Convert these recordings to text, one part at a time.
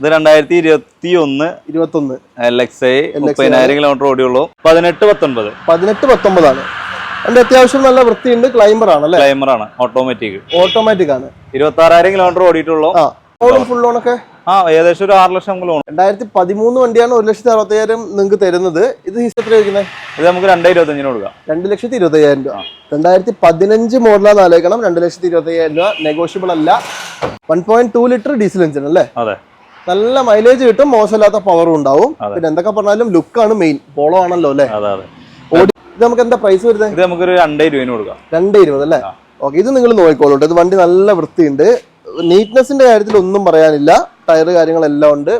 ഇത് രണ്ടായിരത്തി ഇരുപത്തി ഒന്ന് ഇരുപത്തൊന്ന് എൽ എക്സ് ഐ മുപ്പതിനായിരം കിലോമീറ്റർ ഓടിയുള്ളൂ. പതിനെട്ട് പത്തൊൻപത്. പതിനെട്ട് പത്തൊമ്പതാണ്. എന്റെ അത്യാവശ്യം നല്ല വൃത്തിയുണ്ട് ക്ലൈംബർ ആണ് അല്ലേ? ക്ലൈമർ ആണ് ഓട്ടോമാറ്റിക് ഓട്ടോമാറ്റിക് ആണ് ഇരുപത്തി ആറായിരം കിലോമീറ്റർ ഓടിയിട്ടുള്ളൂ ലോണും ഫുൾ ലോണൊക്കെ ആ ഏകദേശം ഒരു ആറ് ലക്ഷം ലോൺ രണ്ടായിരത്തി പതിമൂന്ന് വണ്ടിയാണ് ഒരു ലക്ഷത്തി അറുപത്തയ്യായിരം നിങ്ങൾക്ക് തരുന്നത്. ഇത് ഹിസ്റ്ററി ഇത് നമുക്ക് രണ്ടേ ഇരുപത്തഞ്ചിന് കൊടുക്കാം. രണ്ട് ലക്ഷത്തി ഇരുപത്തയ്യായിരം രൂപ. രണ്ടായിരത്തി പതിനഞ്ച് മോഡലാന്ന് ആലോചിക്കണം. രണ്ട് ലക്ഷത്തി ഇരുപത്തയ്യായിരം രൂപ നെഗോഷ്യബിൾ അല്ല. One point two litre diesel engine അല്ലേ? അതെ. നല്ല മൈലേജ് കിട്ടും മോശമില്ലാത്ത പവറും ഉണ്ടാവും. പിന്നെ എന്തൊക്കെ പറഞ്ഞാലും ലുക്കാണ് മെയിൻ പോളോ ആണല്ലോ അല്ലേ? ഇത് നമുക്ക് എന്താ പ്രൈസ് വരുന്നത് ഇത് നമുക്കൊരു രണ്ടേ രൂപ കൊടുക്കാം. രണ്ട് ഇരുപത് അല്ലേ? ഓക്കെ ഇത് നിങ്ങൾ നോക്കിക്കോളൂ ട്ടോ. ഇത് വണ്ടി നല്ല വൃത്തിയുണ്ട്. നീറ്റ്നെസിന്റെ കാര്യത്തിൽ ഒന്നും പറയാനില്ല. ടയർ കാര്യങ്ങളെല്ലാം ഉണ്ട്.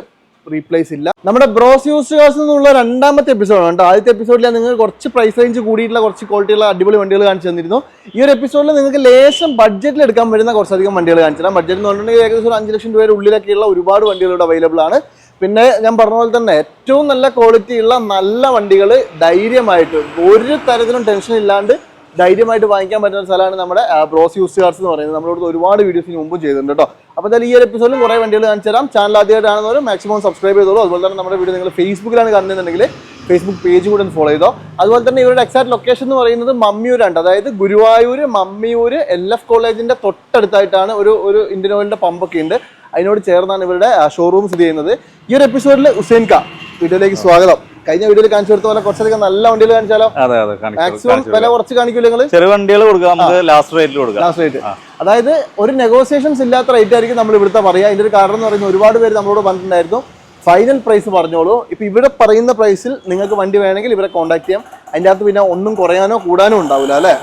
റീപ്ലേസ് ഇല്ല. നമ്മുടെ ബ്രോസ് യൂസ് കാസ് എന്നുള്ള രണ്ടാമത്തെ എപ്പിസോഡ് ഉണ്ട് ആദ്യത്തെ എപ്പിസോഡിൽ നിങ്ങൾ കുറച്ച് പ്രൈസ് റേഞ്ച് കൂടിയിട്ടുള്ള കുറച്ച് ക്വാളിറ്റിയുള്ള അടിപൊളി വണ്ടികൾ കാണിച്ചു തന്നിരുന്നു. ഈ ഒരു എപ്പിസോഡിൽ നിങ്ങൾക്ക് ലേശം ബഡ്ജറ്റിൽ എടുക്കാൻ വരുന്ന കുറച്ചധികം വണ്ടികൾ കാണിച്ചു തരാം. ബഡ്ജറ്റ് എന്ന് പറഞ്ഞിട്ടുണ്ടെങ്കിൽ ഏകദേശം ഒരു അഞ്ച് ലക്ഷം രൂപയുടെ ഉള്ളിലൊക്കെയുള്ള ഒരുപാട് വണ്ടികൾ ഇവിടെ അവൈലബിൾ ആണ്. പിന്നെ ഞാൻ പറഞ്ഞ പോലെ തന്നെ ഏറ്റവും നല്ല ക്വാളിറ്റി ഉള്ള നല്ല വണ്ടികൾ ധൈര്യമായിട്ട് ഒരു തരത്തിലും ടെൻഷൻ ഇല്ലാണ്ട് ധൈര്യമായിട്ട് വാങ്ങിക്കാൻ പറ്റുന്ന സ്ഥലമാണ് നമ്മുടെ ബ്രോസ് യൂസ് കാർസ് എന്ന് പറയുന്നത്. നമ്മളോട് ഒരുപാട് വീഡിയോസ് മുമ്പ് ചെയ്തിട്ടുണ്ട് കേട്ടോ. അപ്പോൾ എന്തായാലും ഈ ഒരു എപ്പിസോഡിലും കുറേ വണ്ടികൾ കാണിച്ചു തരാം. ചാനൽ ആദ്യമായിട്ടാണെന്നവർ മാക്സിമം സബ്സ്ക്രൈബ് ചെയ്തോളൂ. അതുപോലെ തന്നെ നമ്മുടെ വീഡിയോ നിങ്ങൾ ഫേസ്ബുക്കിലാണ് കാണുന്നുണ്ടെങ്കിൽ ഫേസ്ബുക്ക് പേജ് കൂടെ ഒന്ന് ഫോളോ ചെയ്തോ. അതുപോലെ തന്നെ ഇവരുടെ എക്സാക്ട് ലൊക്കേഷൻ എന്ന് പറയുന്നത് മമ്മിയൂരാണ്. അതായത് ഗുരുവായൂർ മമ്മിയൂർ എൽ എഫ് കോളേജിന്റെ തൊട്ടടുത്തായിട്ടാണ് ഒരു ഒരു ഇന്ത്യൻ ഓയിലിന്റെ പമ്പൊക്കെ ഉണ്ട്. അതിനോട് ചേർന്നാണ് ഇവരുടെ ഷോറൂം സ്ഥിതി ചെയ്യുന്നത്. ഈ ഒരു എപ്പിസോഡിൽ ഹുസൈൻ കാ വീഡിയോയിലേക്ക് സ്വാഗതം. കഴിഞ്ഞ വീഡിയോയിൽ കാണിച്ചു കൊടുത്ത പോലെ കുറച്ചധികം നല്ല വണ്ടികൾ കാണിച്ചാലോ? അതെ അതെ മാക്സിമം വില കുറച്ച് കാണിക്കില്ല നിങ്ങൾ ചെറിയ വണ്ടികൾ കൊടുക്കാം നമുക്ക് ലാസ്റ്റ് റേറ്റിൽ കൊടുക്കാം. ലാസ്റ്റ് റേറ്റ് അതായത് ഒരു നെഗോസിയേഷൻസ് ഇല്ലാത്ത റേറ്റ് ആയിരിക്കും നമ്മൾ ഇവിടുത്തെ പറയുക. അതിന്റെ ഒരു കാരണം എന്ന് പറയുന്നത് ഒരുപാട് പേര് നമ്മളോട് പറഞ്ഞിട്ടുണ്ടായിരുന്നു ഫൈനൽ പ്രൈസ് പറഞ്ഞോളൂ. ഇപ്പൊ ഇവിടെ പറയുന്ന പ്രൈസിൽ നിങ്ങൾക്ക് വണ്ടി വേണമെങ്കിൽ ഇവരെ കോൺടാക്ട് ചെയ്യാം. അതിന്റെ അകത്ത് പിന്നെ ഒന്നും കുറയാനോ കൂടാനോ ഉണ്ടാവില്ല അല്ലെ?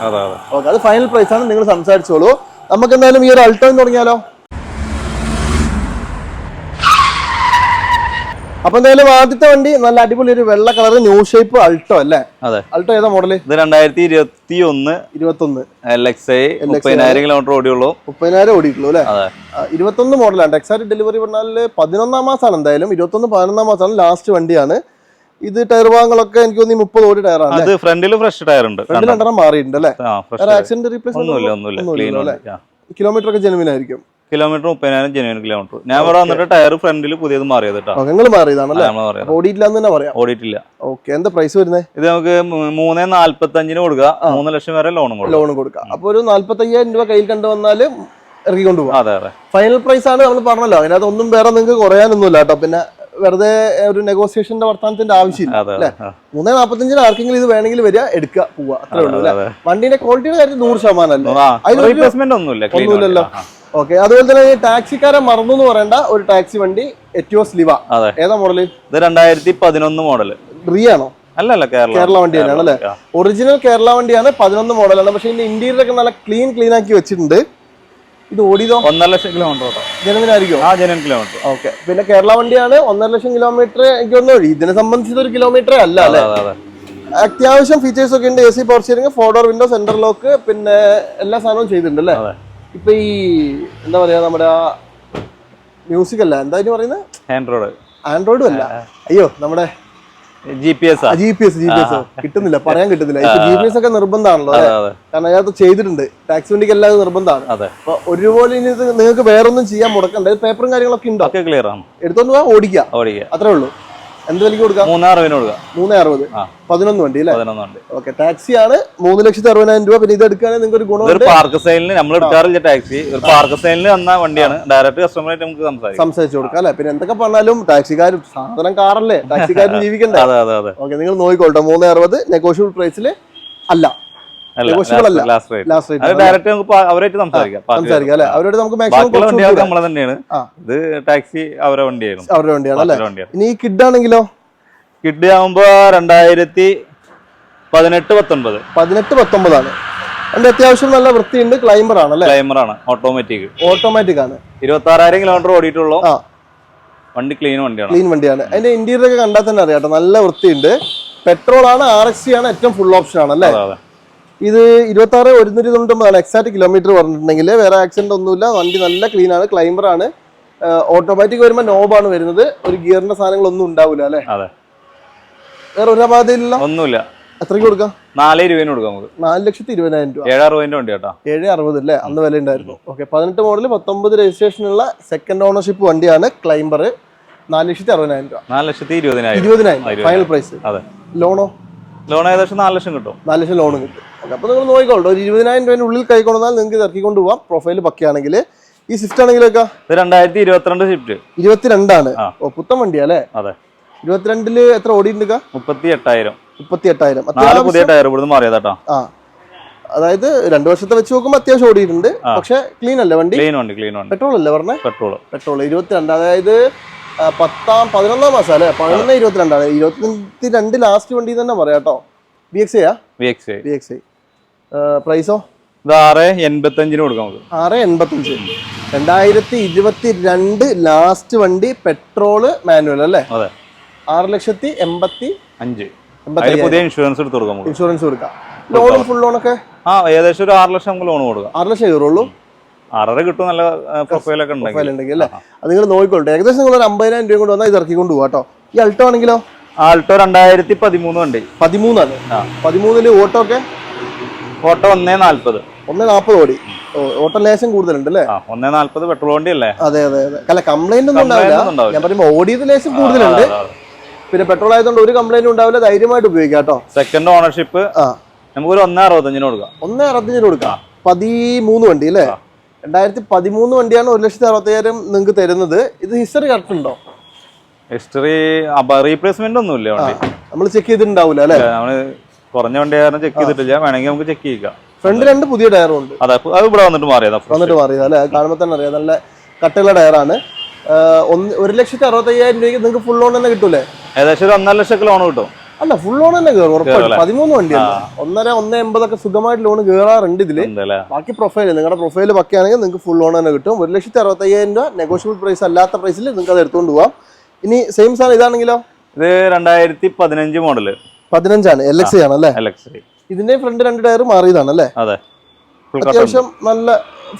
ഓക്കെ അത്. ഫൈനൽ പ്രൈസ് ആണ് നിങ്ങൾ സംസാരിച്ചോളൂ. നമുക്ക് എന്തായാലും ഈ ഒരു അൾട്ടോ തുടങ്ങിയാലോ? അപ്പൊ എന്തായാലും ആദ്യത്തെ വണ്ടി നല്ല അടിപൊളി ഒരു വെള്ള കളർ ന്യൂ ഷേപ്പ് അൾട്ടോ അല്ലേ? അതെ. അൾട്ടോ ഏതാ മോഡൽ ഇത് രണ്ടായിരത്തി ഇരുപത്തി ഒന്ന് ഇരുപത്തൊന്ന് എൽ എക്സ് ഐ മുപ്പതിനായിരം കിലോമീറ്റർ ഓടിയുള്ളൂ. മുപ്പതിനായിരം ഓടിയിട്ടുള്ളൂ അല്ലേ? ഇരുപത്തി ഒന്ന് മോഡലാണ് ടെക്സാറ്റ് ഡെലിവറി പറഞ്ഞാൽ പതിനൊന്നാം മാസമാണ് എന്തായാലും. ഇരുപത്തി ഒന്ന് പതിനൊന്നാം മാസമാണ് ലാസ്റ്റ് വണ്ടിയാണ്. ഇത് ടയർ ഭാഗങ്ങളൊക്കെ എനിക്ക് തോന്നി മുപ്പത് ഓടി ടയറാണ് അത് ഫ്രണ്ടിൽ ഫ്രഷ് ടയർ ഉണ്ട്. ഫ്രണ്ടിൽ രണ്ടെണ്ണം. മാറിയിട്ടുണ്ട് അല്ലേ? ആക്സിഡന്റ് റീപ്ലേസ് ഒന്നുമില്ല ഒന്നുമില്ല. കിലോമീറ്റർ ഒക്കെ ജെനുവിൻ ആയിരിക്കും. കിലോമീറ്റർ മുപ്പതിനായിരം ജനുവൻ കിലോമീറ്റർ ഞാൻ ഇവിടെ വന്നിട്ട് ടയർ ഫ്രണ്ടിൽ പുതിയത് മാറിയത് കേട്ടോ നിങ്ങൾ മാറിയതാണല്ലേ? ഓടിയില്ല എന്ന് തന്നെ പറയാം. ഓടിയിട്ടില്ല. ഓക്കെ എന്താ പ്രൈസ് വരുന്നത് ഇത് നമുക്ക് മൂന്നേ നാല്പത്തി അഞ്ചിന് കൊടുക്കുക മൂന്ന് ലക്ഷം വരെ ലോണും കൊടുക്കുക ലോൺ കൊടുക്കുക അപ്പൊ ഒരു നാല്പത്തി അയ്യായിരം രൂപ കയ്യിൽ കണ്ടു വന്നാൽ ഇറക്കിക്കൊണ്ട് പോവാം അതെ അതെ. ഫൈനൽ പ്രൈസ് ആണ് നമ്മൾ പറഞ്ഞല്ലോ. അതിനകത്ത് ഒന്നും വേറെ നിങ്ങൾക്ക് കുറയാനൊന്നുമില്ല കേട്ടോ പിന്നെ വെറുതെ ഒരു നെഗോസിയേഷന്റെ വർത്തമാനത്തിന്റെ ആവശ്യമില്ല. അല്ലേ? മൂന്നേ നാപ്പത്തഞ്ചിന് ആർക്കെങ്കിലും ഇത് വേണമെങ്കിൽ വരിക എടുക്കുക പോവുക. അത്രേ ഉള്ളൂ വണ്ടിന്റെ ക്വാളിറ്റിയുടെ കാര്യത്തിൽ നൂറ് ശതമാനം അല്ലേ? ഒന്നുമില്ലല്ലോ. ഓക്കെ അതുപോലെ തന്നെ ടാക്സിക്കാരൻ ടാക്സിക്കാരെ മറന്നു എന്ന് പറയേണ്ട ഒരു ടാക്സി വണ്ടി എറ്റിയോസ് ലിവ അതെ. ഏതാ മോഡൽ ഇത് രണ്ടായിരത്തി പതിനൊന്ന് മോഡൽ റീ ആണോ? അല്ലല്ല കേരള കേരള വണ്ടി. തന്നെയാണ് അല്ലേ. ഒറിജിനൽ കേരള വണ്ടിയാണ് പതിനൊന്ന് മോഡലാണ് പക്ഷെ ഇതിന്റെ ഇന്റീരിയർ ഒക്കെ നല്ല ക്ലീൻ ക്ലീൻ ആക്കി വെച്ചിട്ടുണ്ട്. ഇത് ഓടിയതോ? ഒന്നര ലക്ഷം കിലോമീറ്റർ ജനവിനായിരിക്കും ആ ജനുവൻ കിലോമീറ്റർ ഓക്കെ. പിന്നെ കേരള വണ്ടിയാണ് ഒന്നര ലക്ഷം കിലോമീറ്റർ എനിക്ക് തോന്നുന്നു ഇതിനെ സംബന്ധിച്ച് ഒരു കിലോമീറ്റർ അല്ല അല്ലേ? അതെ അതെ. അത്യാവശ്യം ഫീച്ചേഴ്സ് ഒക്കെ ഉണ്ട് A C power steering four door window centre lock പിന്നെ എല്ലാ സാധനവും ചെയ്തിട്ടുണ്ട് അല്ലേ? ഇപ്പൊ ഈ എന്താ പറയാ നമ്മുടെ മ്യൂസിക് അല്ല. എന്താ പറയുന്നത് ആൻഡ്രോയിഡ് ആൻഡ്രോയിഡും അല്ല. അയ്യോ നമ്മുടെ G P S G P S G P S കിട്ടുന്നില്ല പറയാൻ കിട്ടുന്നില്ല. ജി പി എസ് ഒക്കെ നിർബന്ധമാണല്ലോ? കാരണം അതിനകത്ത് ചെയ്തിട്ടുണ്ട്. ടാക്സി വണ്ടിക്ക് എല്ലാം നിർബന്ധമാണ്. അപ്പൊ ഒരുപോലെ ഇനി നിങ്ങൾക്ക് വേറൊന്നും ചെയ്യാൻ മുടക്കണ്ട. പേപ്പറും കാര്യങ്ങളൊക്കെ ഉണ്ടോ? ക്ലിയർ ആണ്. എടുത്തോണ്ട് പോവാ ഓടിക്കുക അത്രേ ഉള്ളൂ. എന്ത് വിലക്ക് കൊടുക്കാം? മൂന്നാറ് അറുപതിന് കൊടുക്കാം. മൂന്ന് അറുപത്. പതിനൊന്ന് വണ്ടി അല്ലേ? പതിനൊന്ന് വണ്ടി. ഓക്കെ ടാക്സി ആണ് മൂന്ന് ലക്ഷത്തി അറുപതിനായിരം രൂപ. പിന്നെ ഇത് എടുക്കുകയാണെങ്കിൽ നിങ്ങൾക്ക് ഒരു ഗുണം ഗുണമുണ്ട് പാർക്ക് സൈലിന് നമ്മൾ എടുക്കാറില്ല ടാക്സി. ഒരു പാർക്ക് സൈലിന് വന്ന വണ്ടിയാണ്. ഡയറക്റ്റ് കസ്റ്റമറായിട്ട് നമുക്ക് സംസാരിക്കാം. സംസാരിച്ചു കൊടുക്കാം അല്ലെ? പിന്നെ എന്തൊക്കെ പറഞ്ഞാലും ടാക്സിക്കാരും സാധനം കാറല്ലേ? ടാക്സിക്കാരും ജീവിക്കണ്ടേ? അതെ അതെ അതെ. ഓക്കെ നിങ്ങൾ നോക്കിക്കോട്ടെ. മൂന്ന് അറുപത് നെഗോഷ്യബിൾ പ്രൈസിൽ അല്ല. ഡയറക്റ്റ് നമുക്ക് അവരായിട്ട് സംസാരിക്കാം. സംസാരിക്കാം അല്ലെ? അവരോട് നമുക്ക് മാക്സിമം നമ്മളെ തന്നെയാണ് ഇത് ടാക്സി അവരുടെ വണ്ടിയായിരുന്നു. അവരുടെ വണ്ടിയാണ് അല്ലെ? ഇനി കിഡ് ആണെങ്കിലോ? കിഡ് ആവുമ്പോ രണ്ടായിരത്തി പതിനെട്ട് പത്തൊൻപത്. പതിനെട്ട് പത്തൊമ്പതാണ് അതിന്റെ അത്യാവശ്യം നല്ല വൃത്തിയുണ്ട് ക്ലൈംബർ ആണ് അല്ലെ? ക്ലൈമർ ആണ് ഓട്ടോമാറ്റിക് ഓട്ടോമാറ്റിക് ആണ്. ഇരുപത്തി ആറായിരം കിലോമീറ്റർ ഓടിയിട്ടുള്ളൂ വണ്ടി ക്ലീൻ വണ്ടിയാണ്. ക്ലീൻ വണ്ടിയാണ്. അതിന്റെ ഇന്റീരിയർ ഒക്കെ കണ്ടാൽ തന്നെ അറിയാം നല്ല വൃത്തിയുണ്ട്. പെട്രോൾ ആണ് ആർ എക്സ് ആണ് ഏറ്റവും ഫുൾ ഓപ്ഷൻ ആണ് അല്ലേ? ഇത് ഇരുപത്തി ആറ് ഒരുന്നൂറ്റി തൊണ്ണൂറ്റൊമ്പതാണ് എക്സാക്ട് കിലോമീറ്റർ പറഞ്ഞിട്ടുണ്ടെങ്കിൽ വേറെ ആക്സിഡന്റ് ഒന്നുമില്ല. വണ്ടി നല്ല ക്ലീൻ ആണ് ക്ലൈംബറാണ് ഓട്ടോമാറ്റിക് വരുമ്പോൾ നോബാണ് വരുന്നത്. ഒരു ഗിയറിന്റെ സാധനങ്ങളൊന്നും ഉണ്ടാവില്ല അല്ലെ? വേറെ ഒരു അപാധയില്ല ഒന്നുമില്ല. എത്രയ്ക്ക് കൊടുക്കാം? നാല് രൂപന് കൊടുക്കാം നമുക്ക്. നാല് ലക്ഷത്തി ഇരുപതിനായിരം രൂപ. ഏഴ് അറുപതിന്റെ വണ്ടി കേട്ടോ. ഏഴ് അറുപത് അല്ലേ? അന്ന് വില ഉണ്ടായിരുന്നു. ഓക്കെ പതിനെട്ട് മോഡൽ പത്തൊമ്പത് രജിസ്ട്രേഷനുള്ള സെക്കൻഡ് ഓണർഷിപ്പ് വണ്ടിയാണ് ക്ലൈംബർ നാല് ലക്ഷത്തി അറുപതിനായിരം രൂപ. നാല് ലക്ഷത്തി ഇരുപതിനായിരം. ഇരുപതിനായിരം ഫൈനൽ പ്രൈസ് അതെ. ലോണോ ലോൺ ഏകദേശം നാല് ലക്ഷം കിട്ടും. നാല് ലക്ഷം ലോൺ കിട്ടും. അപ്പോൾ നിങ്ങൾ നോക്കിക്കോളൂ. ഒരു ഇരുപതിനായിരം രൂപയുടെ ഉള്ളിൽ കൈക്കൊണ്ടാൽ നിങ്ങൾക്ക് ഇറക്കി പോവാം പ്രൊഫൈൽ പക്കയാണെങ്കിൽ. ഈ സ്വിഫ്റ്റ് ആണെങ്കിലൊക്കെ രണ്ടായിരത്തി ഇരുപത്തിരണ്ട് ഷിഫ്റ്റ് ഇരുപത്തിരണ്ടാണ്. ഓ പുത്തൻ വണ്ടിയാ അല്ലേ? അതെ. ഇരുപത്തിരണ്ടിൽ എത്ര ഓടിയിട്ടുണ്ട് മുപ്പത്തി എട്ടായിരം മുപ്പത്തി എട്ടായിരം പുതിയ ടയർ ഇവിടുന്ന് മാറിയതാട്ടോ. ആ. അതായത് രണ്ടു വർഷത്തെ വെച്ച് നോക്കുമ്പോൾ അത്യാവശ്യം ഓടിയിട്ടുണ്ട്. പക്ഷെ ക്ലീൻ അല്ലേ വണ്ടി? ക്ലീൻ വണ്ടി ക്ലീൻ വണ്ടി. പെട്രോൾ അല്ലേ പറഞ്ഞേ? പെട്രോൾ പെട്രോൾ ഇരുപത്തിരണ്ട്. അതായത് പത്താം പതിനൊന്നാം മാസം അല്ലേ? പതിനൊന്ന് ഇരുപത്തിരണ്ടാണ്. ഇരുപത്തി രണ്ട് ലാസ്റ്റ് വണ്ടി തന്നെ പറയാം കേട്ടോ B X ഐയാ B X B X I പ്രൈസോ ഇത് ആറ് എൺപത്തഞ്ചിന് കൊടുക്കാം നമുക്ക്. ആറ് എൺപത്തഞ്ച്. രണ്ടായിരത്തി ഇരുപത്തി രണ്ട് ലാസ്റ്റ് വണ്ടി പെട്രോൾ മാനുവൽ അല്ലേ? അതെ. ആറ് ലക്ഷത്തി എൺപത്തി അഞ്ച്. പുതിയ ഇൻഷുറൻസ് എടുത്ത് കൊടുക്കാം നമുക്ക്. ഇൻഷുറൻസ് കൊടുക്കാം. ലോണും ഫുൾ ലോണൊക്കെ ആ ഏകദേശം ഒരു ആറ് ലക്ഷം നമുക്ക് ലോൺ കൊടുക്കാം. ആറ് ലക്ഷം കയറുള്ളൂ. ആറര കിട്ടും നല്ല പ്രൊഫൈലൊക്കെ ഉണ്ടെങ്കിൽ. പ്രൊഫൈൽ ഉണ്ടെങ്കിൽ അല്ലേ? അത് നിങ്ങൾ നോക്കിക്കോട്ടെ. ഏകദേശം നിങ്ങൾ ഒരു അമ്പതിനായിരം രൂപ കൊണ്ട് വന്നാൽ ഇത് ഇറക്കിക്കൊണ്ട് പോകാം കേട്ടോ. ഈ അൾട്ടോ ആണെങ്കിലോ? ആൾട്ടോ രണ്ടായിരത്തി പതിമൂന്ന് വണ്ടി. പതിമൂന്നാണ്. പതിമൂന്നിൽ ഓട്ടോ ഒക്കെ? ഓട്ടോ ഒന്നേ നാല്പത് ഒന്നേ നാൽപ്പത് ഓടി. ഓ, ഓട്ടോ ലേശം കൂടുതലുണ്ട് അല്ലേ ഒന്നേ നാല്പത് പെട്രോൾ വണ്ടി അല്ലേ? അതെ അതെ അതെ. അല്ല കംപ്ലൈന്റ് ഒന്നും ഉണ്ടാവില്ല. ഞാൻ പറയുമ്പോൾ ഓടിയത് ലേശം കൂടുതലുണ്ട്. പിന്നെ പെട്രോൾ ആയതുകൊണ്ട് ഒരു കംപ്ലൈന്റ് ഉണ്ടാവില്ല. ധൈര്യമായിട്ട് ഉപയോഗിക്കാം കേട്ടോ. സെക്കൻഡ് ഓണർഷിപ്പ് നമുക്ക് ഒരു ഒന്നേ അറുപത്തഞ്ചിന് കൊടുക്കാം. ഒന്നേ അറുപത്തഞ്ചിന് കൊടുക്കാം. പതിമൂന്ന് വണ്ടി അല്ലേ? രണ്ടായിരത്തി പതിമൂന്ന് വണ്ടിയാണ് ഒരു ലക്ഷത്തി അറുപത്തയ്യായിരം നിങ്ങൾക്ക് തരുന്നത്. ഇത് ഹിസ്റ്ററി കറക്റ്റ് ഉണ്ടോ? ഹിസ്റ്ററി റീപ്ലേസ്മെന്റ് ഒന്നുമില്ല നമ്മൾ ചെക്ക് ചെയ്തിട്ടുണ്ടാവില്ല അല്ലേ? നമ്മൾ കുറഞ്ഞ വണ്ടി കാരണം ചെക്ക് ചെയ്തിട്ടില്ല. വേണമെങ്കിൽ നമുക്ക് ചെക്ക് ചെയ്യാം ഫ്രണ്ട് രണ്ട് പുതിയ ടയറും ഉണ്ട്. അതെ അത് ഇവിടെ വന്നിട്ട് മാറിയതാ വന്നിട്ട് മാറിയതാ അല്ലെ? കാണുമ്പോൾ തന്നെ അറിയാം. നല്ല കട്ടുള്ള ടയറാണ് ഒന്ന് ഒരു ലക്ഷത്തി അറുപത്തയ്യായിരം രൂപയ്ക്ക് നിങ്ങൾക്ക് ഫുൾ ലോൺ തന്നെ കിട്ടൂലേ? ഏകദേശം ഒരു ഒന്നര ലക്ഷം ലോൺ കിട്ടും. അല്ല ഫുൾ ലോൺ തന്നെ കയറും ഉറപ്പായിട്ടും? പതിമൂന്ന് വണ്ടിയാണ് ഒന്നര ഒന്ന് എൺപതൊക്കെ സുഖമായിട്ട് ലോൺ കയറാറുണ്ട് ഇതിൽ. ബാക്കി പ്രൊഫൈൽ നിങ്ങളുടെ പ്രൊഫൈൽ പക്കയാണെങ്കിൽ നിങ്ങൾക്ക് ഫുൾ ലോൺ തന്നെ കിട്ടും. ഒരു ലക്ഷത്തി അറുപത്തയ്യായിരം രൂപ നെഗോഷ്യബിൾ പ്രൈസ് അല്ലാത്ത പ്രൈസിൽ നിങ്ങൾക്ക് അത് എടുത്തുകൊണ്ട് പോവാം. ഇനി സെയിം സാധനം ഇതാണെങ്കിലോ? ഇത് രണ്ടായിരത്തി പതിനഞ്ച് മോഡൽ പതിനഞ്ചാണ് എൽ എക്സ് ആണ് അല്ലേ? എൽ എക്സ് ഇതിന്റെ ഫ്രണ്ട് രണ്ട് ടയർ മാറിയതാണ് അല്ലേ? അതെ. അത്യാവശ്യം നല്ല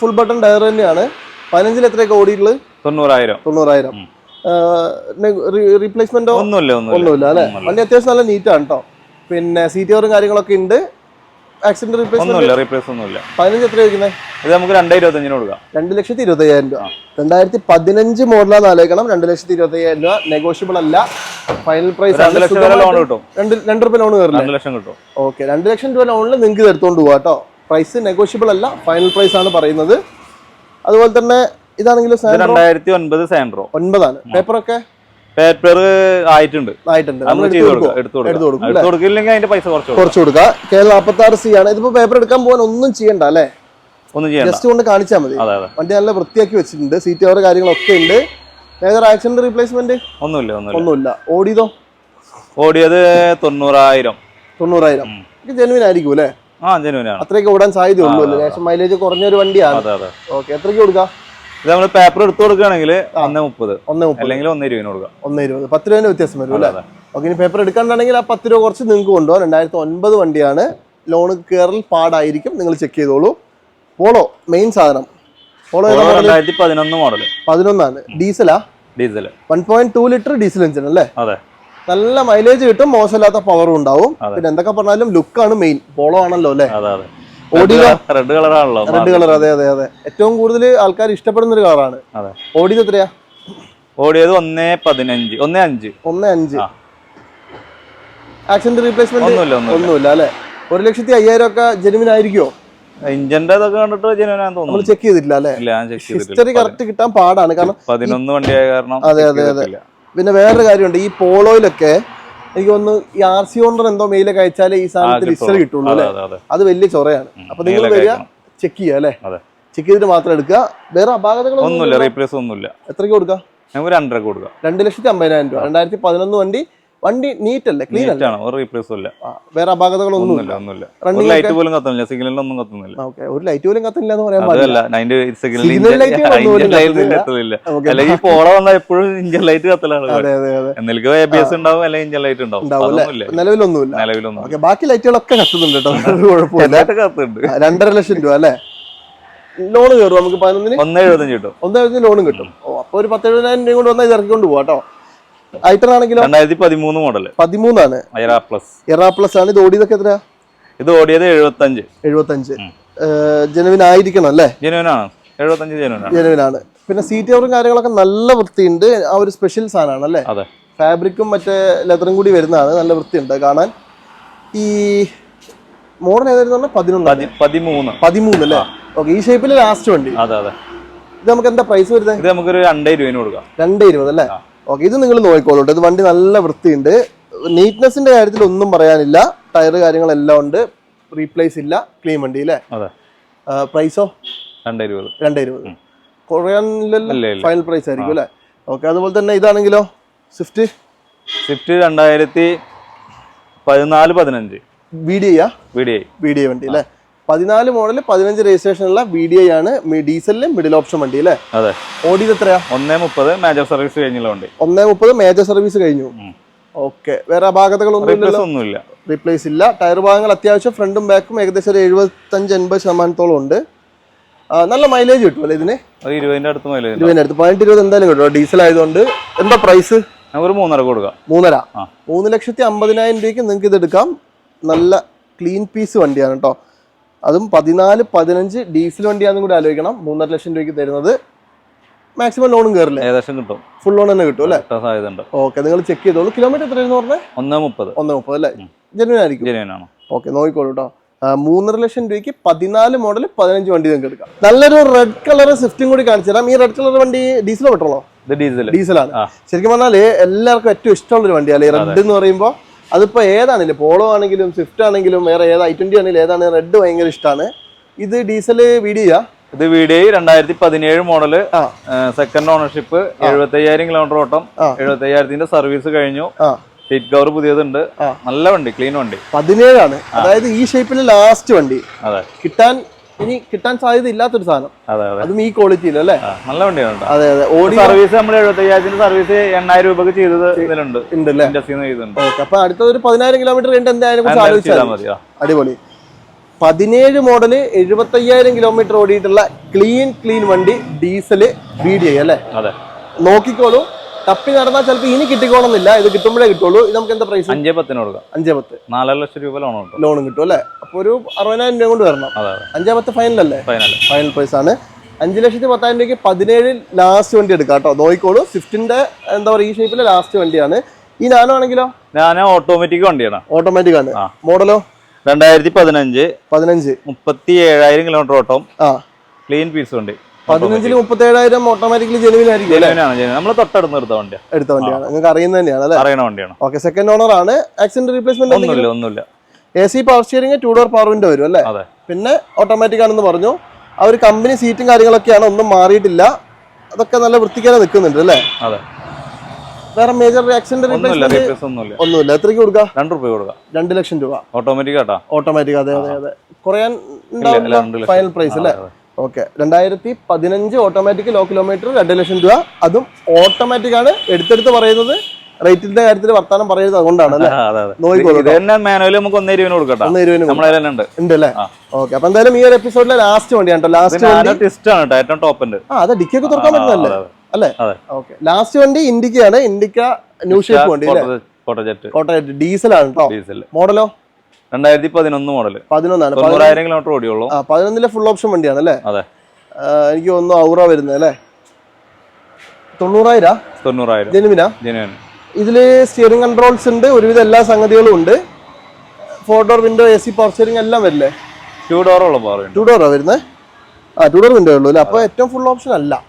ഫുൾ ബട്ടൺ ടയർ തന്നെയാണ്. പതിനഞ്ചിൽ എത്രയൊക്കെ ഓടിയിട്ടുള്ളത്? തൊണ്ണൂറായിരം. തൊണ്ണൂറായിരം. റീപ്ലേസ്മെന്റോ ഒന്നുമില്ല ഒന്നുമില്ല. ഒന്നുമില്ല അല്ലേ? വണ്ടി അത്യാവശ്യം നല്ല നീറ്റാണ് കേട്ടോ പിന്നെ സീറ്റ് കവറും കാര്യങ്ങളൊക്കെ ഉണ്ട്. ആക്സിഡന്റ് ഒന്നുമില്ല റീപ്ലേസ് ഒന്നുമില്ല. പതിനഞ്ച് എത്ര ചോദിക്കുന്നത് ഇത് നമുക്ക് രണ്ടേ ഇരുപത്തഞ്ചിന് കൊടുക്കാം. രണ്ട് ലക്ഷത്തി ഇരുപത്തയ്യായിരം രൂപ. രണ്ടായിരത്തി പതിനഞ്ച് മോഡലാന്ന് ആലോചിക്കണം രണ്ട് ലക്ഷത്തി ഇരുപത്തയ്യായിരം രൂപ. നെഗോഷ്യബിൾ അല്ല. ഫൈനൽ പ്രൈസ് രണ്ട് ലക്ഷം ലോൺ കിട്ടും. രണ്ട് രണ്ട് രൂപ ലോൺ കയറില്ല രണ്ട് ലക്ഷം കിട്ടും. ഓക്കെ രണ്ട് ലക്ഷം രൂപ ലോണിൽ നിങ്ങൾക്ക് എടുത്തോണ്ട് പോകാം കേട്ടോ പ്രൈസ് നെഗോഷ്യബിൾ അല്ല ഫൈനൽ പ്രൈസ് ആണ് പറയുന്നത്. അതുപോലെ തന്നെ ഇതാണെങ്കിലും രണ്ടായിരത്തി ഒൻപത് സാൻഡ്രോ ഒൻപതാണ്. പേപ്പറൊക്കെ പേപ്പർ ആയിട്ടുണ്ട്. ആയിട്ടുണ്ട്. നമ്മൾ എടുത്ത് കൊടുക്കാം. എടുത്തു കൊടുക്കാം. എടുത്തു കൊടുക്കില്ലെങ്കിൽ അതിന്റെ പൈസ കുറച്ച് കൊടുക്കാം. കുറച്ച് കൊടുക്കുക കെ നാൽപ്പത്തി ആറ് സി ആണ്. ഇതിപ്പോ പേപ്പർ എടുക്കാൻ പോകാൻ ഒന്നും ചെയ്യണ്ട അല്ലേ? ഒന്നും ചെയ്യണ്ട. ജസ്റ്റ് കൊണ്ട് കാണിച്ചാൽ മതി. വണ്ടി നല്ല വൃത്തിയാക്കി വെച്ചിട്ടുണ്ട്. സീറ്റ് കവർ കാര്യങ്ങളൊക്കെ ഉണ്ട്. മേജർ ആക്സിഡന്റ് റീപ്ലേസ്മെന്റ് ഒന്നുമില്ല ഒന്നുമില്ല. ഓടിയതോ? ഓടിയത് തൊണ്ണൂറായിരം. തൊണ്ണൂറായിരം. ജെനുവിൻ ആയിരിക്കും അല്ലേ? ആ ജനുവിനാണ് അത്രയൊക്കെ ഓടാൻ സാധ്യതയുള്ളൂ അല്ലേ? ലേശം മൈലേജ് കുറഞ്ഞൊരു വണ്ടിയാണ്. അതെ അതെ. ഓക്കെ എത്രയ്ക്ക് കൊടുക്കാം? ഇത് നമ്മൾ പേപ്പർ എടുത്തു കൊടുക്കുകയാണെങ്കിൽ ഒന്ന് മുപ്പത്. ഒന്നേ മുപ്പത്. അല്ലെങ്കിൽ ഒന്ന് ഇരുപതിന് കൊടുക്കാം. ഒന്നേ ഇരുപത്. പത്ത് രൂപേന്റെ വ്യത്യാസം വരും അല്ലേ. ഓക്കെ ഇനി പേപ്പർ എടുക്കാണ്ടാണെങ്കിൽ ആ പത്ത് രൂപ കുറച്ച് നിങ്ങൾക്ക് കൊണ്ടുപോകാം. രണ്ടായിരത്തി ഒൻപത് വണ്ടിയാണ്. ലോൺ കയറൽ പാടായിരിക്കും. നിങ്ങൾ ചെക്ക് ചെയ്തോളൂ. പോളോ മെയിൻ സാധനം. പോളോ? രണ്ടായിരത്തി പതിനൊന്ന് മോഡൽ പതിനൊന്നാണ്. ഡീസലാ? Diesel. One point two litre diesel engine അല്ലേ? അതെ. നല്ല മൈലേജ് കിട്ടും. മോശമില്ലാത്ത പവറും ഉണ്ടാവും. പിന്നെ എന്തൊക്കെ പറഞ്ഞാലും ലുക്കാണ് മെയിൻ പോളോ ആണല്ലോ അല്ലേ? ഓടിയതോ? റെഡ് കളറാണല്ലോ റെഡ് കളർ അതെ അതെ അതെ. ഏറ്റവും കൂടുതൽ ആൾക്കാർ ഇഷ്ടപ്പെടുന്ന ഒരു കളറാണ്. ഓടിയത് എത്രയാ? ഓടിയത് ഒന്നേ പതിനഞ്ച് ഒന്നേ അഞ്ച്. ഒന്നേ അഞ്ച്. ആക്സിഡന്റ് റീപ്ലേസ്മെന്റ് ഒന്നുമില്ല അല്ലെ? ഒരു ലക്ഷത്തി അയ്യായിരം ഒക്കെ ജെനുവിൻ ആയിരിക്കുമോ ഇഞ്ചിന്റെ ഇതൊക്കെ കണ്ടിട്ട് നമ്മൾ ചെക്ക് ചെയ്തിട്ടില്ല അല്ലെ? ഹിസ്റ്ററി കറക്റ്റ് കിട്ടാൻ പാടാണ്. കാരണം പതിനൊന്ന് വണ്ടിയായ കാരണം അതെ, അതെ, അതെ. പിന്നെ വേറൊരു കാര്യമുണ്ട്. ഈ പോളോയിലൊക്കെ എനിക്ക് ഒന്ന് ഈ ആർ സി ഓണർ എന്തോ മെയിലൊക്കെ അയച്ചാലേ ഈ സാധനത്തിൽ ഹിസ്റ്ററി കിട്ടുള്ളൂ അതെ അല്ലെ അതെ. വലിയ ചൊറയാണ്. അപ്പൊ നിങ്ങൾ വരിക ചെക്ക് ചെയ്യുക അല്ലെ? ചെക്ക് ചെയ്തിട്ട് മാത്രം എടുക്കുക. വേറെ അപാകതകളൊന്നും ഒന്നുമില്ല റീപ്ലേസ് ഒന്നുമില്ല. എത്രയ്ക്ക് കൊടുക്കുക നമുക്ക് രണ്ടര കൊടുക്കാം. രണ്ട് ലക്ഷത്തി അമ്പതിനായിരം രൂപ. രണ്ടായിരത്തി പതിനൊന്ന് വണ്ടി വണ്ടി നീറ്റ് അല്ലേ ക്ലീൻ അല്ലേ? ആണ് ഒരു റീപ്ലേസും ഇല്ല. വേറെ അപാകതകളൊന്നും ഇല്ല. ഒന്നുമില്ല. ഒരു ലൈറ്റ് പോലും കത്തുന്നില്ല. സിഗ്നലൊന്നും കത്തുന്നില്ല. ഓക്കെ ഒരു ലൈറ്റ് പോലും കത്തുന്നില്ല എന്ന് പറയാൻ പാടില്ല. അതിന്റെ ഒന്നും അല്ലെങ്കിൽ പോള വന്നാൽ എപ്പോഴും ഇഞ്ചൻ ലൈറ്റ് കത്തലാണ് അതെ അതെ അതെ. എന്തെങ്കിലും എ ബി എസ് ഉണ്ടാവും അല്ലെങ്കിൽ ഇഞ്ചൻ ലൈറ്റ് ഉണ്ടാവും. നിലവിലൊന്നുമില്ല. നിലവിലൊന്നും ഓക്കെ ബാക്കി ലൈറ്റുകളൊക്കെ കത്തുന്നുണ്ട് കേട്ടോ കുഴപ്പമില്ല. രണ്ടര ലക്ഷം രൂപ അല്ലേ? ലോൺ കയറും നമുക്ക് പതിനൊന്നിന്? ഒന്ന് എഴുപത്തഞ്ച് കിട്ടും. ഒന്നായിരുന്നു ലോണും കിട്ടും. അപ്പോൾ അപ്പൊ ഒരു പത്തെഴുപതിനായിരം രൂപ കൊണ്ട് വന്നാൽ ഇത് ഇറക്കിക്കൊണ്ട് പോവാ കേട്ടോ ഐറ്റർ ആണെങ്കിലും? രണ്ടായിരത്തി പതിമൂന്ന് മോഡൽ പതിമൂന്നാണ്. Era plus. എറാ പ്ലസ് ആണ്. ഇത് ഓടിയതൊക്കെ എത്രയാ? ഇത് ഓടിയത് എഴുപത്തഞ്ച്. എഴുപത്തഞ്ച്. ജനുവിൻ ആയിരിക്കണം അല്ലേ? ജനുവിനാണ് എഴുപത്തഞ്ച് ജനുവനാണ് ജനുവിനാണ് പിന്നെ സീറ്റ് കവറും കാര്യങ്ങളൊക്കെ നല്ല വൃത്തിയുണ്ട്. ആ ഒരു സ്പെഷ്യൽ സാധനമാണ് അല്ലേ? അതെ. ഫാബ്രിക്കും മറ്റേ ലെതറും കൂടി വരുന്നതാണ്. നല്ല വൃത്തിയുണ്ട് കാണാൻ. ഈ മോഡൽ ഏതായിരുന്നു പതിനൊന്ന് പതി- പതിമൂന്ന്. പതിമൂന്ന് അല്ലേ? ഓക്കെ ഈ ഷേപ്പിൽ ലാസ്റ്റ് വണ്ടി. അതെ അതെ. ഇത് നമുക്ക് എന്താ പ്രൈസ് വരുന്നത്? ഇത് നമുക്കൊരു രണ്ടേ രൂപ കൊടുക്കാം. രണ്ട് ഇരുപത് അല്ലേ? ഓക്കെ ഇത് നിങ്ങൾ നോക്കിക്കോളൂ. ഇത് വണ്ടി നല്ല വൃത്തിയുണ്ട്. നീറ്റ്നെസിന്റെ കാര്യത്തിൽ ഒന്നും പറയാനില്ല. ടയർ കാര്യങ്ങളെല്ലാം ഉണ്ട്. റീപ്ലേസ് ഇല്ല. ക്ലീൻ വണ്ടി അല്ലേ? പ്രൈസോ രണ്ടേ ഇരുപത് രണ്ട് ഇരുപത് കുറയാനില്ലല്ലോ. ഫൈനൽ പ്രൈസ് ആയിരിക്കും അല്ലേ? ഓക്കെ അതുപോലെ തന്നെ ഇതാണെങ്കിലോ? സ്വിഫ്റ്റ് സ്വിഫ്റ്റ് രണ്ടായിരത്തി പതിനാല് പതിനഞ്ച്. V D I V D I V D I വണ്ടി അല്ലേ? പതിനാല് മോഡൽ പതിനഞ്ച് രജിസ്ട്രേഷനുള്ള വി ഡി ഐ ആണ്. ഡീസലിൽ മിഡിൽ ഓപ്ഷൻ വണ്ടി അല്ലേ? അതെ. ഓടിയത് എത്രയാ? ഒന്നേ മുപ്പത് മേജർ സർവീസ് കഴിഞ്ഞുള്ള വണ്ടി. ഒന്നേ മുപ്പത് മേജർ സർവീസ് കഴിഞ്ഞു. ഓക്കെ. വേറെ അപാകതകളൊന്നും ഇല്ല റീപ്ലേസ് ഇല്ല. ടയർ ഭാഗങ്ങൾ അത്യാവശ്യം ഫ്രണ്ടും ബാക്കും ഏകദേശം ഒരു എഴുപത്തഞ്ച് എൺപത് ശതമാനത്തോളം ഉണ്ട്. നല്ല മൈലേജ് കിട്ടും അല്ലേ ഇതിന്? ഇരുപതിന്റെ അടുത്ത് മൈലേജ് അടുത്ത്. പതിനെട്ട് ഇരുപത് എന്തായാലും കിട്ടും. ഡീസൽ ആയതുകൊണ്ട് എന്താ പ്രൈസ് മൂന്നര കൊടുക്കാം. മൂന്നര. മൂന്ന് ലക്ഷത്തി അമ്പതിനായിരം രൂപയ്ക്ക് നിങ്ങൾക്ക് ഇത് എടുക്കാം. നല്ല ക്ലീൻ പീസ് വണ്ടിയാണ് കേട്ടോ അതും പതിനാല് പതിനഞ്ച് ഡീസൽ വണ്ടിയാണെന്നും കൂടി ആലോചിക്കണം. മൂന്നര ലക്ഷം രൂപയ്ക്ക് തരുന്നത്. മാക്സിമം ലോണും കയറില്ല ഏകദേശം കിട്ടും. ഫുൾ ലോൺ തന്നെ കിട്ടും അല്ലേ? സാധ്യതയുണ്ട്. ഓക്കെ നിങ്ങൾ ചെക്ക് ചെയ്തോളൂ. കിലോമീറ്റർ എത്രയെന്ന് പറഞ്ഞത്? ഒന്നേ മുപ്പത്. ഒന്ന് മുപ്പത് അല്ലേ? ജനുവൻ ആയിരിക്കും. ജെനുവൻ ആണ്. ഓക്കെ നോക്കിക്കോളൂ കേട്ടോ മൂന്നര ലക്ഷം രൂപയ്ക്ക് പതിനാല് മോഡൽ പതിനഞ്ച് വണ്ടി നിങ്ങൾക്ക് എടുക്കാം. നല്ലൊരു റെഡ് കളർ സ്വിഫ്റ്റും കൂടി കാണിച്ചു തരാം. ഈ റെഡ് കളർ വണ്ടി ഡീസലോ പെട്രോളോ? ഡീസൽ ഡീസലാണ്. ശരിക്കും പറഞ്ഞാൽ എല്ലാവർക്കും ഏറ്റവും ഇഷ്ടമുള്ള ഒരു വണ്ടിയാണ് റെഡ് എന്ന് പറയുമ്പോൾ അതിപ്പോ ഏതാണെങ്കിലും? പോളോ ആണെങ്കിലും സ്വിഫ്റ്റ് ആണെങ്കിലും വേറെ ഏത് ഐ ട്വന്റി ആണെങ്കിലും ഏതാണ് റെഡ് ഭയങ്കര ഇഷ്ടമാണ് ഇത് ഡീസൽ വീഡിയോ ഇത് വീഡിയോ രണ്ടായിരത്തി പതിനേഴ് മോഡൽ സെക്കൻഡ് ഓണർഷിപ്പ് എഴുപത്തി അയ്യായിരം കിലോമീറ്റർ ഓട്ടം എഴുപത്തയ്യായിരത്തിന്റെ സർവീസ് കഴിഞ്ഞു. സീറ്റ് കവർ പുതിയതുണ്ട്. നല്ല വണ്ടി ക്ലീൻ വണ്ടി. പതിനേഴാണ്. അതായത് ഈ ഷേപ്പിൽ ലാസ്റ്റ് വണ്ടി. അതെ. കിട്ടാൻ ഇനി കിട്ടാൻ സാധ്യത ഇല്ലാത്തൊരു സാധനം. അതെ ഈ ക്വാളിറ്റിയിൽ അല്ലേ? നല്ല വണ്ടിയാണ് അതെ അതെ. ഓടി സർവീസ് നമ്മൾ എഴുപത്തി അയ്യായിരത്തിന്റെ സർവീസ് എണ്ണായിരം രൂപക്ക് ചെയ്തത് ഇതിലുണ്ട്. ചെയ്തിട്ടുണ്ട്. ഓക്കെ അപ്പൊ അടുത്ത ഒരു പതിനായിരം കിലോമീറ്റർ കഴിഞ്ഞിട്ട് എന്തായാലും കുറിച്ച് ആലോചിച്ചാൽ. അടിപൊളി. പതിനേഴ് മോഡൽ എഴുപത്തയ്യായിരം കിലോമീറ്റർ ഓടിയിട്ടുള്ള ക്ലീൻ ക്ലീൻ വണ്ടി ഡീസൽ ബി ഡി ഐ അല്ലേ? നോക്കിക്കോളൂ. തപ്പി നടന്നാൽ ചിലപ്പോൾ ഇനി കിട്ടിക്കോണമെന്നില്ല ഇത് കിട്ടുമ്പോഴേ കിട്ടുള്ളൂ. ഇത് നമുക്ക് എന്താ പ്രൈസ് അഞ്ചേ പത്തിന് കൊടുക്കാം. അഞ്ചേ പത്ത്. നാലര ലക്ഷം രൂപ ലോൺ കിട്ടും. ലോണും കിട്ടും അല്ലേ? അപ്പോൾ ഒരു അറുപതിനായിരം രൂപ കൊണ്ട് വരണം. അഞ്ചേ പത്ത് ഫൈനൽ അല്ലേ? ഫൈനൽ ഫൈനൽ പ്രൈസ് ആണ്. അഞ്ച് ലക്ഷത്തി പത്തായിരം രൂപയ്ക്ക് പതിനേഴ് ലാസ്റ്റ് വണ്ടി എടുക്കാം കേട്ടോ. നോക്കിക്കോളൂ. സ്വിഫ്റ്റിന്റെ എന്താ പറയുക ഈ ഷേപ്പിലെ ലാസ്റ്റ് വണ്ടിയാണ്. ഈ നാനോ ആണെങ്കിലോ? ഞാൻ ഓട്ടോമാറ്റിക് വണ്ടിയാണ്. ഓട്ടോമാറ്റിക് ആണ്. മോഡലോ രണ്ടായിരത്തി പതിനഞ്ച്. പതിനഞ്ച്. മുപ്പത്തി ഏഴായിരം കിലോമീറ്റർ ഓട്ടം. ആ. ക്ലീൻ പീസ് വണ്ടി. പതിനഞ്ചിൽ മുപ്പത്തി ഏഴായിരം ഓട്ടോമാറ്റിക്കലി ജെനുവിൻ ആയിരിക്കും നമ്മൾ തൊട്ടടുത്ത് എടുത്ത വണ്ടിയാണ് എടുത്ത വണ്ടിയാണ്. നിങ്ങൾക്ക് അറിയുന്ന തന്നെയാണ് അല്ലേ? അറിയണ വണ്ടിയാണ്. ഓക്കെ സെക്കൻഡ് ഓണർ ആണ്. ആക്സിഡന്റ് റീപ്ലേസ്മെന്റ് ഒന്നുമില്ല ഒന്നുമില്ല. A C power steering two door power window വരും അല്ലേ? പിന്നെ ഓട്ടോമാറ്റിക് ആണെന്ന് പറഞ്ഞു. ആ ഒരു കമ്പനി സീറ്റും കാര്യങ്ങളൊക്കെയാണ് ഒന്നും മാറിയിട്ടില്ല. അതൊക്കെ നല്ല വൃത്തിക്കാരെ നിൽക്കുന്നുണ്ട് അല്ലേ? അതെ. വേറെ മേജർ ആക്സിഡന്റ് ഒന്നുമില്ല റീപ്ലേസ്മെന്റ് റീപ്ലേസ് ഒന്നുമില്ല. ഒന്നുമില്ല. എത്രയ്ക്ക് കൊടുക്കാം? രണ്ട് രൂപ കൊടുക്കാം. രണ്ട് ലക്ഷം രൂപ. ഓട്ടോമാറ്റിക് കേട്ടാ ഓട്ടോമാറ്റിക് അതെ അതെ അതെ. കുറയാൻ. ഫൈനൽ പ്രൈസ് അല്ലേ. ഓക്കെ. രണ്ടായിരത്തി പതിനഞ്ച് ഓട്ടോമാറ്റിക് ലോ കിലോമീറ്റർ രണ്ട് ലക്ഷം രൂപ. അതും ഓട്ടോമാറ്റിക് ആണ്. എടുത്തെടുത്ത് പറയുന്നത് റേറ്റിന്റെ കാര്യത്തിൽ വർത്താനം പറയുന്നത് അതുകൊണ്ടാണ്. ഓക്കെ അപ്പൊ എന്തായാലും ഈ ഒരു എപ്പിസോഡിലെ ലാസ്റ്റ് വണ്ടിയാണ് ലാസ്റ്റ് ആ അതെ ഡിക്കൊക്കെ തുറക്കാൻ പറ്റുന്നല്ലേ അല്ലേ? ഓക്കെ. ലാസ്റ്റ് വണ്ടി ഇൻഡിക്കയാണ് ഇൻഡിക്ക ന്യൂ ഷേപ്പ് വണ്ടി കോട്ടയത്ത് ഡീസലാണ് കേട്ടോ. മോഡലോ രണ്ടായിരത്തി പതിനൊന്ന് മോഡൽ പതിനൊന്നാണ്. പതി- തൊണ്ണൂറായിരം കിലോമീറ്റർ ഓടിയുള്ളൂ. പതിനൊന്നിലെ ഫുൾ ഓപ്ഷൻ വണ്ടിയാണ് അല്ലേ? അതെ. എനിക്ക് ഒന്ന് ഔറ വരുന്നത് അല്ലേ? തൊണ്ണൂറായിരം? തൊണ്ണൂറായിരം. ജെനുവിനാ ജെനുവൻ ഇതിൽ സ്റ്റിയറിംഗ് കൺട്രോൾസ് ഉണ്ട് ഒരുവിധം എല്ലാ സംഗതികളും ഉണ്ട്. Four door window A C power steering എല്ലാം വരില്ലേ? ടു ഡോർ ഉള്ള ടു ഡോറാ വരുന്നത് ആ ടു ഡോർ വിൻഡോ ഉള്ളൂ അല്ലേ? അപ്പോൾ ഏറ്റവും ഫുൾ ഓപ്ഷൻ അല്ല.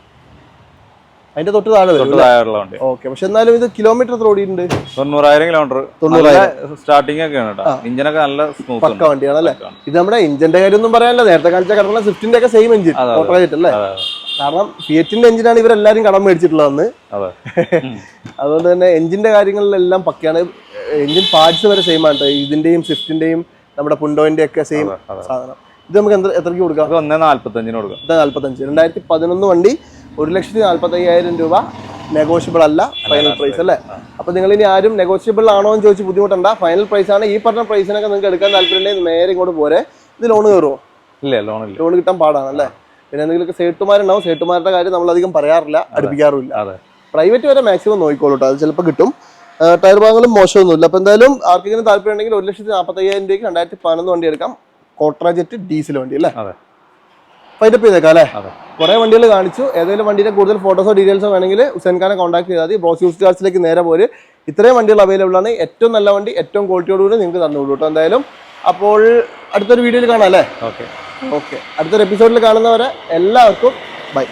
അതിന്റെ തൊട്ട് താഴെ വരും തൊട്ട് താഴെയുള്ള വണ്ടി. ഓക്കെ പക്ഷെ എന്നാലും ഇത് കിലോമീറ്റർ എത്ര ഓടിയിട്ടുണ്ട്. തൊണ്ണൂറായിരം കിലോമീറ്റർ തൊണ്ണൂറായിരം. സ്റ്റാർട്ടിംഗ് ഒക്കെയാണ് കേട്ടോ. ഇഞ്ചിനൊക്കെ നല്ല സ്മൂത്ത് പക്ക വണ്ടിയാണ് അല്ലേ ഇത് നമ്മുടെ ഇഞ്ചിന്റെ കാര്യം ഒന്നും പറയാനല്ല. നേരത്തെ കാണിച്ച കടന്നുള്ള സ്വിഫ്റ്റിന്റെ ഒക്കെ സെയിം എഞ്ചിൻ. അല്ലേ? കാരണം ഫിയറ്റിന്റെ എഞ്ചിനാണ് ഇവരെല്ലാരും കടം മേടിച്ചിട്ടുള്ളതെന്ന്. അന്ന് അതുകൊണ്ട് തന്നെ എഞ്ചിന്റെ കാര്യങ്ങളിലെല്ലാം പക്കയാണ്. എഞ്ചിൻ പാർട്സ് വരെ സെയിം ആണ്. ഇതിന്റെയും സ്വിഫ്റ്റിന്റെയും നമ്മുടെ പുണ്ടോന്റെ ഒക്കെ സെയിം. സാധനം. ഇത് നമുക്ക് എത്ര എത്രയ്ക്ക് കൊടുക്കാം? ഒന്നേ നാല്പത്തഞ്ചിന് കൊടുക്കാം. നാല്പത്തഞ്ച്. രണ്ടായിരത്തി പതിനൊന്ന് വണ്ടി ഒരു ലക്ഷത്തി നാല്പത്തി അയ്യായിരം രൂപ നെഗോഷ്യബിൾ അല്ല ഫൈനൽ പ്രൈസ് അല്ലേ അപ്പൊ നിങ്ങൾ ഇനി ആരും നെഗോഷ്യബിൾ ആണോ എന്ന് ചോദിച്ച് ബുദ്ധിമുട്ടണ്ട. ഫൈനൽ പ്രൈസ് ആണ്. ഈ പറഞ്ഞ പ്രൈസിനൊക്കെ നിങ്ങൾക്ക് എടുക്കാൻ താല്പര്യമുണ്ടെങ്കിൽ നേരെ ഇങ്ങോട്ട് പോരെ. ഇത് ലോൺ കയറുമോ ഇല്ല ലോൺ ലോൺ കിട്ടാൻ പാടാണ് അല്ലേ? പിന്നെ എന്തെങ്കിലും സേട്ടുമാരുണ്ടാവും. സേട്ടുമാരുടെ കാര്യം നമ്മൾ അധികം പറയാറില്ല അടുപ്പിക്കാറുമില്ല. അതെ. പ്രൈവറ്റ് വരെ മാക്സിമം നോക്കിക്കോളൂ അത് ചിലപ്പോൾ കിട്ടും. ടയർ ഭാഗങ്ങളും മോശമൊന്നുമില്ല. അപ്പോൾ എന്തായാലും ആർക്കെങ്കിലും താല്പര്യം ഉണ്ടെങ്കിൽ ഒരു ലക്ഷത്തി നാൽപ്പത്തയ്യായിരം രൂപയ്ക്ക് രണ്ടായിരത്തി പതിനൊന്ന് വണ്ടി എടുക്കാം. കോട്രാജെറ്റ് ഡീസൽ വണ്ടി അല്ലേ? അതെ. ഫൈറ്റപ്പ് ചെയ്തേക്കാം അല്ലേ. കുറെ വണ്ടികൾ കാണിച്ചു. ഏതെങ്കിലും വണ്ടിയുടെ കൂടുതൽ ഫോട്ടോസോ ഡീറ്റെയിൽസോ വേണമെങ്കിൽ ഹുസൈൻ ഖാനെ കോൺടാക്ട് ചെയ്താൽ മതി. ബ്രോസ് യൂസ് കാർസിലേക്ക് നേരെ പോര്. ഇത്രയും വണ്ടികൾ അവൈലബിൾ ആണ്. ഏറ്റവും നല്ല വണ്ടി ഏറ്റവും ക്വാളിറ്റിയോടുകൂടി നിങ്ങൾക്ക് തന്നുള്ളൂ കേട്ടോ എന്തായാലും. അപ്പോൾ അടുത്തൊരു വീഡിയോയിൽ കാണാം അല്ലേ? ഓക്കെ. ഓക്കെ. അടുത്തൊരു എപ്പിസോഡിൽ കാണുന്നവരെ എല്ലാവർക്കും ബൈ